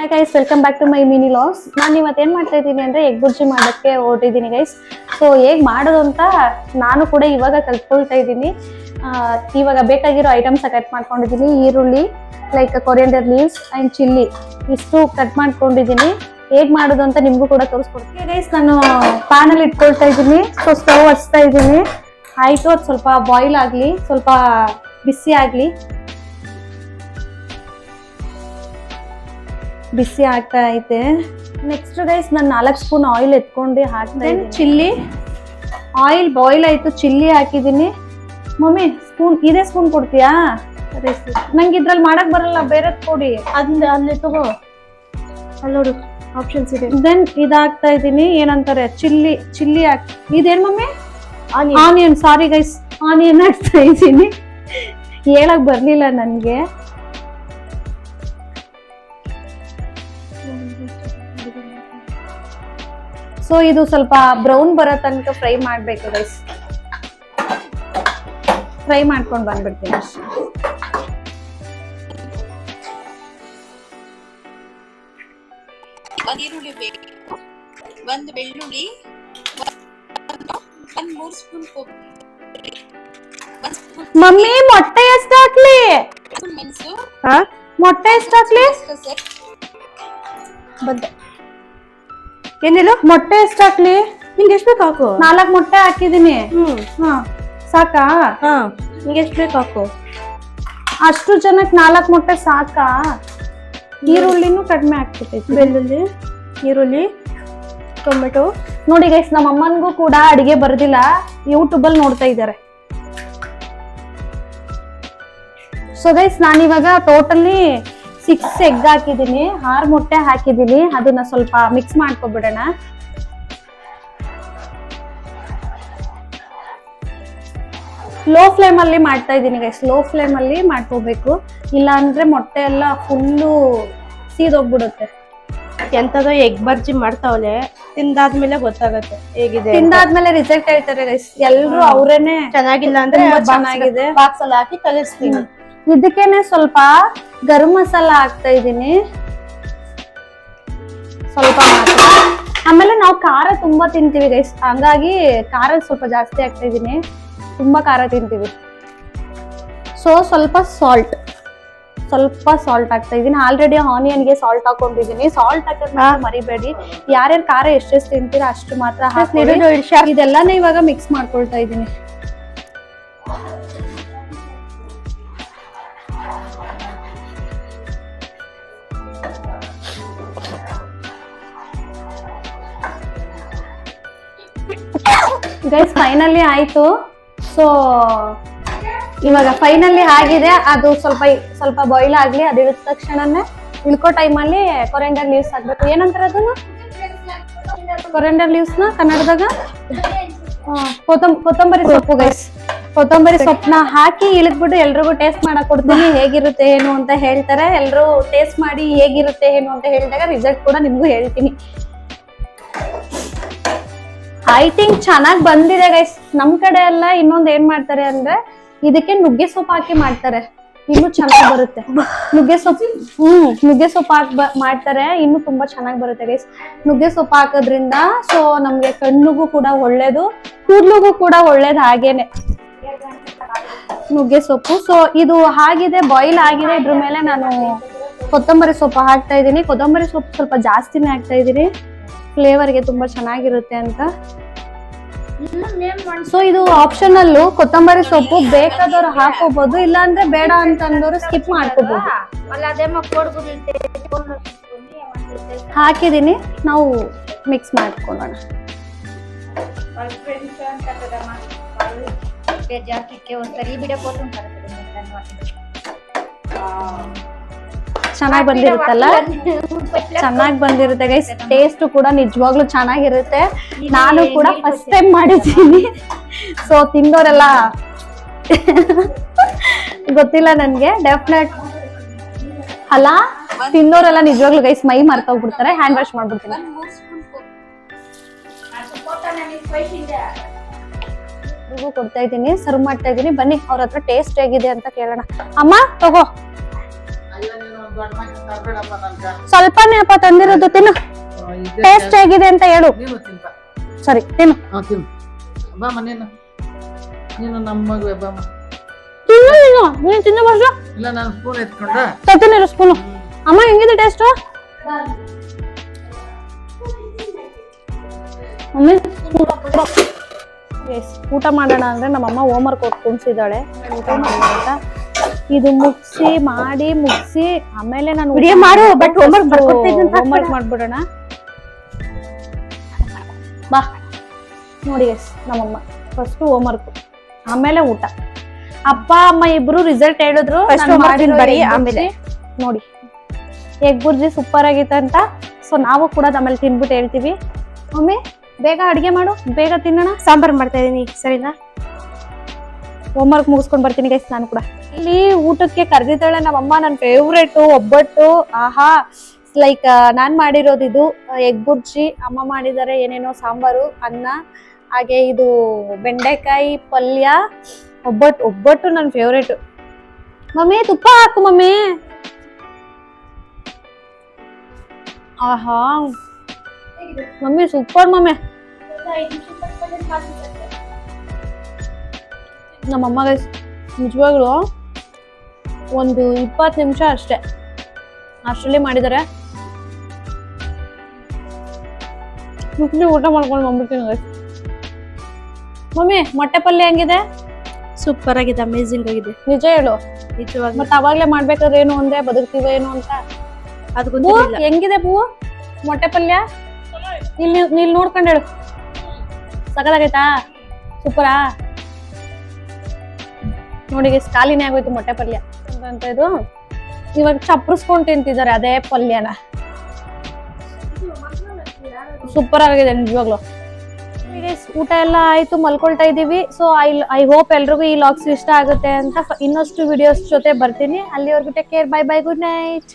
Hi guys welcome back to my mini loss ನಾನು ಇವತ್ತು ಏನು ಮಾಡ್ತಾ ಇದ್ದೀನಿ ಅಂದರೆ ಎಗ್ ಬುರ್ಜಿ ಮಾಡೋಕ್ಕೆ ಹೊರಟಿದ್ದೀನಿ ಗೈಸ್ ಸೊ ಹೇಗೆ ಮಾಡೋದು ಅಂತ ನಾನು ಕೂಡ ಇವಾಗ ಕಲ್ತ್ಕೊಳ್ತಾ ಇದ್ದೀನಿ. ಇವಾಗ ಬೇಕಾಗಿರೋ ಐಟಮ್ಸ್ ಕಟ್ ಮಾಡ್ಕೊಂಡಿದ್ದೀನಿ. ಈರುಳ್ಳಿ like coriander leaves and chilli ಇಷ್ಟು ಕಟ್ ಮಾಡ್ಕೊಂಡಿದ್ದೀನಿ. ಹೇಗೆ ಮಾಡೋದು ಅಂತ ನಿಮಗೂ ಕೂಡ ತೋರಿಸ್ಕೊಡ್ತೀನಿ. ಗೈಸ್ ನಾನು ಪ್ಯಾನಲ್ಲಿ ಇಟ್ಕೊಳ್ತಾ ಇದ್ದೀನಿ. ಸೊ ಸ್ಟವ್ ಹಚ್ತಾ ಇದ್ದೀನಿ. ಆಯಿತು, ಅದು ಸ್ವಲ್ಪ ಬಾಯ್ಲ್ ಆಗಲಿ, ಸ್ವಲ್ಪ ಬಿಸಿ ಆಗಲಿ. ಬಿಸಿ ಆಗ್ತಾ ಐತೆ. ನೆಕ್ಸ್ಟ್ ಗೈಸ್ ನಾನು ನಾಲ್ಕು ಸ್ಪೂನ್ ಆಯಿಲ್ ಎತ್ಕೊಂಡು ಹಾಕ್ತಾ ಇದ್ದೀನಿ. ಚಿಲ್ಲಿ ಆಯಿಲ್ ಬಾಯ್ಲ್ ಆಯಿತು ಚಿಲ್ಲಿ ಹಾಕಿದ್ದೀನಿ. ಮಮ್ಮಿ ಸ್ಪೂನ್ ಇದೇ ಸ್ಪೂನ್ ಕೊಡ್ತೀಯಾ? ನಂಗೆ ಇದ್ರಲ್ಲಿ ಮಾಡಕ್ ಬರಲ್ಲ ಬೇರೆ ಕೊಡಿ. ಅದ್ನ ಅಲ್ಲಿ ತಗೋ. ಅಲ್ಲಿ ನೋಡು ಆಪ್ಷನ್ಸ್ ಇದೆ. ದೆನ್ ಇದಾಗ್ತಾ ಇದ್ದೀನಿ ಏನಂತಾರೆ ಚಿಲ್ಲಿ ಚಿಲ್ಲಿ ಹಾಕಿ ಇದೇನು mummy? Onion onion sorry guys onion ಹಾಕ್ತಾ ಇದ್ದೀನಿ. ಹೇಳಕ್ ಬರ್ಲಿಲ್ಲ ನನ್ಗೆ ಸೊ ಇದು ಸ್ವಲ್ಪ ಬ್ರೌನ್ ಬರೋ ತನಕ ಫ್ರೈ ಮಾಡ್ಬೇಕು ಗೈಸ್ ಫ್ರೈ ಮಾಡ್ಕೊಂಡು ಬಂದ್ಬಿಡ್ತೀನಿ. ಅಷ್ಟೇ ಒಂದ್ ಈರುಳ್ಳಿ ಬೇಕು. ಒಂದು ಬೆಳ್ಳುಳ್ಳಿ ಒಂದು ಒಂದ್ ಮೂರ್ ಸ್ಪೂನ್ ಕೊಬ್ಬರಿ. ಒಂದ್ ಸ್ಪೂನ್ ಮಮ್ಮಿ ಮೊಟ್ಟೆ ಎಷ್ಟು ಹಾಕ್ಲಿ? ಸ್ಪೂನ್ ಮೆಣಸು ಹಾ? ಮೊಟ್ಟೆ ಎಷ್ಟು ಹಾಕ್ಲಿ? ಸರ್ ಬಂದೆ. ಏನಿಲ್ಲ? ಮೊಟ್ಟೆ ಎಷ್ಟು ಹಾಕ್ಲಿ. ನಿಂಗೆ ಎಷ್ಟು ಬೇಕು ಹಾಕು? ನಾಲ್ಕು ಮೊಟ್ಟೆ ಹಾಕಿದೀನಿ ಹ್ಮ್. ಹಾ. ಸಾಕಾ? ಹಾ. ನಿಂಗೆ ಎಷ್ಟು ಬೇಕು ಹಾಕು? ಅಷ್ಟು ಜನಕ್ಕೆ ನಾಲ್ಕು ಮೊಟ್ಟೆ ಸಾಕಾ? ಈರುಳ್ಳಿನೂ ಕಡಿಮೆ ಆಗ್ಬಿಟ್ಟೈತಿ. ಬೆಳ್ಳುಳ್ಳಿ ಈರುಳ್ಳಿ ಟೊಮೆಟೊ. ನೋಡಿ ಗೈಸ್ ನಮ್ಮ ಅಮ್ಮನಿಗೂ ಕೂಡ ಅಡಿಗೆ ಬರೋದಿಲ್ಲ. ಯೂಟ್ಯೂಬಲ್ಲಿ ನೋಡ್ತಾ ಇದ್ದಾರೆ. ಸೊ ಗೈಸ್ ನಾನಿವಾಗ ಟೋಟಲಿ ಸಿಕ್ಸ್ ಎಗ್ ಹಾಕಿದ್ದೀನಿ ಆರು ಮೊಟ್ಟೆ ಹಾಕಿದ್ದೀನಿ. ಅದನ್ನ ಸ್ವಲ್ಪ ಮಿಕ್ಸ್ ಮಾಡ್ಕೊಬಿಡೋಣ. ಲೋ ಫ್ಲೇಮ್ ಅಲ್ಲಿ ಮಾಡ್ತಾ ಇದ್ದೀನಿ ಗೈಸ್ ಲೋ ಫ್ಲೇಮ್ ಅಲ್ಲಿ ಮಾಡ್ಕೋಬೇಕು. ಇಲ್ಲ ಅಂದ್ರೆ ಮೊಟ್ಟೆ ಎಲ್ಲ ಫುಲ್ಲು ಸೀದೋಗ್ಬಿಡುತ್ತೆ. ಎಂತದೋ ಎಗ್ ಬರ್ಜಿ ಮಾಡ್ತಾವಲೆ ತಿಂದಾದ್ಮೇಲೆ ಗೊತ್ತಾಗತ್ತೆ ಹೇಗಿದೆ. ತಿಂದಾದ್ಮೇಲೆ ರಿಸಲ್ಟ್ ಹೇಳ್ತಾರೆ ಗೈಸ್ ಎಲ್ರು ಅವ್ರೇನೆ ಚೆನ್ನಾಗಿಲ್ಲ ಅಂದ್ರೆ ತುಂಬಾ ಚೆನ್ನಾಗಿದೆ. ಬಾಕ್ಸ್ ಅಲ್ಲಿ ಹಾಕಿ ಕಲಿಸ್ತೀನಿ. ಇದಕ್ಕೇನೆ ಸ್ವಲ್ಪ ಗರಂ ಮಸಾಲ ಹಾಕ್ತಾ ಇದ್ದೀನಿ. ಸ್ವಲ್ಪ ಮಾತ್ರ. ಆಮೇಲೆ ನಾವು ಖಾರ ತುಂಬಾ ತಿಂತೀವಿ ಗೈಸ್ ಹಂಗಾಗಿ ಖಾರ ಸ್ವಲ್ಪ ಜಾಸ್ತಿ ಹಾಕ್ತಾ ಇದ್ದೀನಿ. ತುಂಬಾ ಖಾರ ತಿಂತೀವಿ. ಸೊ ಸ್ವಲ್ಪ ಸಾಲ್ಟ್ ಸ್ವಲ್ಪ ಸಾಲ್ಟ್ ಹಾಕ್ತಾ ಇದ್ದೀನಿ. ಆಲ್ರೆಡಿ ಆನಿಯನ್ಗೆ ಸಾಲ್ಟ್ ಹಾಕೊಂಡಿದ್ದೀನಿ. ಸಾಲ್ಟ್ ಹಾಕೋದ್ ಮಾತ್ರ ಮರಿಬೇಡಿ. ಯಾರ್ಯಾರು ಖಾರ ಎಷ್ಟೆಷ್ಟು ತಿಂತೀರಾ ಅಷ್ಟು ಮಾತ್ರ ಇದೆಲ್ಲಾನೇ ಇವಾಗ ಮಿಕ್ಸ್ ಮಾಡ್ಕೊಳ್ತಾ ಇದ್ದೀನಿ. ಗೈಸ್ ಫೈನಲಿ ಆಯ್ತು. ಸೊ ಇವಾಗ ಫೈನಲಿ ಆಗಿದೆ. ಅದು ಸ್ವಲ್ಪ ಸ್ವಲ್ಪ ಬಾಯ್ಲ್ ಆಗ್ಲಿ, ಅದು ಇಳಿದ ತಕ್ಷಣನೇ ಇಳ್ಕೋ ಟೈಮಲ್ಲಿ ಕೊರೆಂಡರ್ ಲೀವ್ಸ್ ಹಾಕ್ಬೇಕು. ಏನಂತಾರೆ ಅದನ್ನ? ಕೊರೆಂಡರ್ ಲೀವ್ಸ್ನ ಕನ್ನಡದಾಗ? ಕೊತ್ತಂಬರಿ ಸೊಪ್ಪು ಗೈಸ್ ಕೊತ್ತಂಬರಿ ಸೊಪ್ಪನ್ನ ಹಾಕಿ ಇಳಿದ್ಬಿಟ್ಟು ಎಲ್ರಿಗೂ ಟೇಸ್ಟ್ ಮಾಡಕ್ ಕೊಡ್ತೀನಿ. ಹೇಗಿರುತ್ತೆ, ಏನು ಅಂತ ಹೇಳ್ತಾರೆ. ಎಲ್ರು ಟೇಸ್ಟ್ ಮಾಡಿ ಹೇಗಿರುತ್ತೆ, ಏನು ಅಂತ ಹೇಳಿದಾಗ ರಿಸಲ್ಟ್ ಕೂಡ ನಿಮ್ಗೂ ಹೇಳ್ತೀನಿ. ಐ ಥಿಂಕ್ ಚೆನ್ನಾಗಿ ಬಂದಿದೆ ಗೈಸ್ ನಮ್ ಕಡೆ ಎಲ್ಲ ಇನ್ನೊಂದ್ ಏನ್ ಮಾಡ್ತಾರೆ ಅಂದ್ರೆ, ಇದಕ್ಕೆ ನುಗ್ಗೆ ಸೊಪ್ಪು ಹಾಕಿ ಮಾಡ್ತಾರೆ. ಇನ್ನು ಚೆನ್ನಾಗಿ ಬರುತ್ತೆ. ನುಗ್ಗೆ ಸೊಪ್ಪು, ಹ್ಮ್, ನುಗ್ಗೆ ಸೊಪ್ಪು ಹಾಕಿ ಮಾಡ್ತಾರೆ. ಇನ್ನು ತುಂಬಾ ಚೆನ್ನಾಗಿ ಬರುತ್ತೆ ಗೈಸ್ ನುಗ್ಗೆ ಸೊಪ್ಪು ಹಾಕೋದ್ರಿಂದ ಸೊ ನಮ್ಗೆ ಕಣ್ಣಿಗೂ ಕೂಡ ಒಳ್ಳೇದು, ಕೂದ್ಲಿಗೂ ಕೂಡ ಒಳ್ಳೇದು ಹಾಗೇನೆ. ನುಗ್ಗೆ ಸೊಪ್ಪು. ಸೊ ಇದು ಆಗಿದೆ ಬಾಯ್ಲ್ ಆಗಿದೆ. ಇದ್ರ ಮೇಲೆ ನಾನು ಕೊತ್ತಂಬರಿ ಸೊಪ್ಪು ಹಾಕ್ತಾ ಇದ್ದೀನಿ. ಕೊತ್ತಂಬರಿ ಸೊಪ್ಪು ಸ್ವಲ್ಪ ಜಾಸ್ತಿನೇ ಹಾಕ್ತಾ ಇದ್ದೀನಿ. ಫ್ಲೇವರ್ಗೆ ತುಂಬಾ ಚೆನ್ನಾಗಿರುತ್ತೆ ಅಂತ. ಸೊ ಇದು ಆಪ್ಷನಲ್ ಕೊತ್ತಂಬರಿ ಸೊಪ್ಪು ಬೇಕಾದವ್ರು ಹಾಕೋಬಹುದು ಇಲ್ಲ ಅಂದ್ರೆ ಬೇಡ ಅಂತ ಅಂದವರು ಸ್ಕಿಪ್ ಮಾಡ್ಕೋಬಹುದು ಹಾಕಿದೀನಿ ನಾವು ಮಿಕ್ಸ್ ಮಾಡ್ಕೊಳ್ಳೋಣ. ಚೆನ್ನಾಗಿ ಬಂದಿರುತ್ತಲ್ಲ? ಚೆನ್ನಾಗಿ ಬಂದಿರುತ್ತೆ ಗೈಸ್ ಟೇಸ್ಟ್ ಕೂಡ ನಿಜವಾಗ್ಲೂ ಚೆನ್ನಾಗಿರುತ್ತೆ. ನಾನು ಕೂಡ ಫಸ್ಟ್ ಟೈಮ್ ಮಾಡಿದ್ದೀನಿ. ಸೊ ತಿಂದೋರೆಲ್ಲ ಗೊತ್ತಿಲ್ಲ ನನ್ಗೆ ಡೆಫಿನೆಟ್ ಅಲ್ಲ, ತಿಂದೋರೆಲ್ಲ ನಿಜವಾಗ್ಲೂ ಗೈಸ್ ಮೈ ಮರ್ತೋಗ್ಬಿಡ್ತಾರೆ. ಹ್ಯಾಂಡ್ ವಾಶ್ ಮಾಡ್ಬಿಡ್ತೀನಿ. ಕೊಡ್ತಾ ಇದ್ದೀನಿ ಸರ್ವ್ ಮಾಡ್ತಾ ಇದ್ದೀನಿ. ಬನ್ನಿ, ಅವ್ರ ಹತ್ರ ಟೇಸ್ಟ್ ಹೇಗಿದೆ ಅಂತ ಕೇಳೋಣ. ಅಮ್ಮ, ತಗೋ. ಸ್ವಲ್ಪನೇ ಅಪ್ಪ ತಂದಿರೋದು ತಿನ್ನು. ಟೇಸ್ಟ್ ಹೇಗಿದೆ ಅಂತ ಹೇಳು. ಸರಿ ತಿನ್ನು. ಹಾ ತಿನ್ನು. ಬಾಮ್ಮ ನೀನು. ನೀನು ನಮ್ಮ ಮಗುವೆ ಬಾಮ್ಮ ತಿನ್ನು ನೀನು. ನೀನು ತಿನ್ನು ಬರ್ಸು ಇಲ್ಲ ನಾನು ಸ್ಪೂನ್ ಎತ್ಕೊಂಡ. ತರ್ತೀನಿ ಸ್ಪೂನು ಅಮ್ಮ ಹೆಂಗಿದೆ ಟೇಸ್ಟ್ ಊಟ ಮಾಡೋಣ ಅಂದ್ರೆ ನಮ್ಮಮ್ಮ ಹೋಮ್ ವರ್ಕ್ ಕೊಟ್ಟು ಕುಣ್ಸಿದ್ದಾಳೆ. ಊಟ ಮಾಡೋಣ ಅಂತ. ಇದು ಮುಗಿಸಿ ಮಾಡಿ ಮುಗಿಸಿ ಆಮೇಲೆ ನಾನು ವಿಡಿಯೋ ಮಾಡು, ಬಟ್ ಹೋಮ್ವರ್ಕ್ ಬರ್ಕೊಡ್ತಿದ್ದೀನಿ ಅಂತ ಹೋಮ್ ವರ್ಕ್ ಮಾಡ್ಬಿಡೋಣ. ಬಾ ನೋಡಿ ಎಸ್ ನಮ್ಮಮ್ಮ ಫಸ್ಟ್ ಹೋಮ್ ವರ್ಕ್ ಆಮೇಲೆ ಊಟ. ಅಪ್ಪ ಅಮ್ಮ ಇಬ್ರು ರಿಸಲ್ಟ್ ಹೇಳಿದ್ರು ಬರೀ, ಆಮೇಲೆ. ನೋಡಿ. ಎಗ್ ಬುರ್ಜಿ ಸೂಪರ್ ಆಗಿತ್ತು ಅಂತ ಸೊ ನಾವು ಕೂಡ ಆಮೇಲೆ ತಿನ್ಬಿಟ್ಟು ಹೇಳ್ತೀವಿ. ಮಮ್ಮಿ ಬೇಗ ಅಡಿಗೆ ಮಾಡು ಬೇಗ ತಿನ್ನೋಣ. ಸಾಂಬಾರ್ ಮಾಡ್ತಾ ಇದೀನಿ ಸರಿನಾ? ಹೋಮ್ ವರ್ಕ್ ಮುಗಿಸ್ಕೊಂಡ್ ಬರ್ತೀನಿ ಗೈಸ್ ನಾನು ಕೂಡ. ಇಲ್ಲಿ ಊಟಕ್ಕೆ ಕರೆದಿದ್ದಾಳೆ ನಮ್ಮಮ್ಮ ನನ್ನ ಫೇವ್ರೇಟ್ ಒಬ್ಬಟ್ಟು, ಆಹಾ ಲೈಕ್ ನಾನು ಮಾಡಿರೋದು ಇದು ಎಗ್ ಬುರ್ಜಿ. ಅಮ್ಮ ಮಾಡಿದ್ದಾರೆ ಏನೇನೋ ಸಾಂಬಾರು, ಅನ್ನ, ಹಾಗೆ ಇದು ಬೆಂಡೆಕಾಯಿ ಪಲ್ಯ, ಒಬ್ಬಟ್ಟು ಒಬ್ಬಟ್ಟು ನನ್ನ ಫೇವ್ರೇಟ್ ಮಮ್ಮಿ, ತುಪ್ಪ ಹಾಕು ಮಮ್ಮಿ. ಆಹಾ. Mummy super mummy. ನಮ್ಮಮ್ಮ ಗೈಸ್ ನಿಜವಾಗ್ಲು ಒಂದು ಇಪ್ಪತ್ತು ನಿಮಿಷ ಅಷ್ಟೇ. ಅಷ್ಟರಲ್ಲಿ ಮಾಡಿದ್ದಾರೆ. ಮುಟ್ಲಿ ಊಟ ಮಾಡ್ಕೊಂಡು ಬಂದ್ಬಿಡ್ತೀನಿ ಗೈಸ್ ಮಮ್ಮಿ ಮೊಟ್ಟೆ ಪಲ್ಯ ಹೆಂಗಿದೆ? ಸೂಪರ್ ಆಗಿದೆ ಅಮೇಝಿಂಗ್ ಆಗಿದೆ. ನಿಜ ಹೇಳು. ನಿಜವಾಗ ಮತ್ತೆ ಅವಾಗಲೇ ಮಾಡ್ಬೇಕಾದ್ರೆ ಏನು ಅಂದ್ರೆ ಬದುಕ್ತೀವ ಏನು ಅಂತ? ಅದಕ್ಕೂ ಹೆಂಗಿದೆ ಹೂವು ಮೊಟ್ಟೆ ಪಲ್ಯ? ಇಲ್ಲಿ ನೀಲ್ ನೋಡ್ಕೊಂಡು ಹೇಳು. ಸಕಲಾಗೈತಾ ಸೂಪರಾ ನೋಡಿ ಖಾಲಿನೇ ಆಗೋಯ್ತು ಮೊಟ್ಟೆ ಪಲ್ಯ. ಅಂತ ಇದು? ಇವಾಗ ಚಪ್ರಿಸ್ಕೊಂಡು ತಿಂತಿದ್ದಾರೆ ಅದೇ ಪಲ್ಯನ. ಸೂಪರ್ ಆಗಿದೆ ನಿಜವಾಗ್ಲು. ಊಟ ಎಲ್ಲ ಆಯ್ತು, ಮಲ್ಕೊಳ್ತಾ ಇದೀವಿ ಸೊ ಐ ಐ ಹೋಪ್ ಎಲ್ರಿಗೂ ಈ ಲಾಗ್ಸ್ ಇಷ್ಟ ಆಗುತ್ತೆ ಅಂತ. ಇನ್ನಷ್ಟು ವಿಡಿಯೋಸ್ ಜೊತೆ ಬರ್ತೀನಿ. ಅಲ್ಲಿವರೆಗೂ take care bye bye good night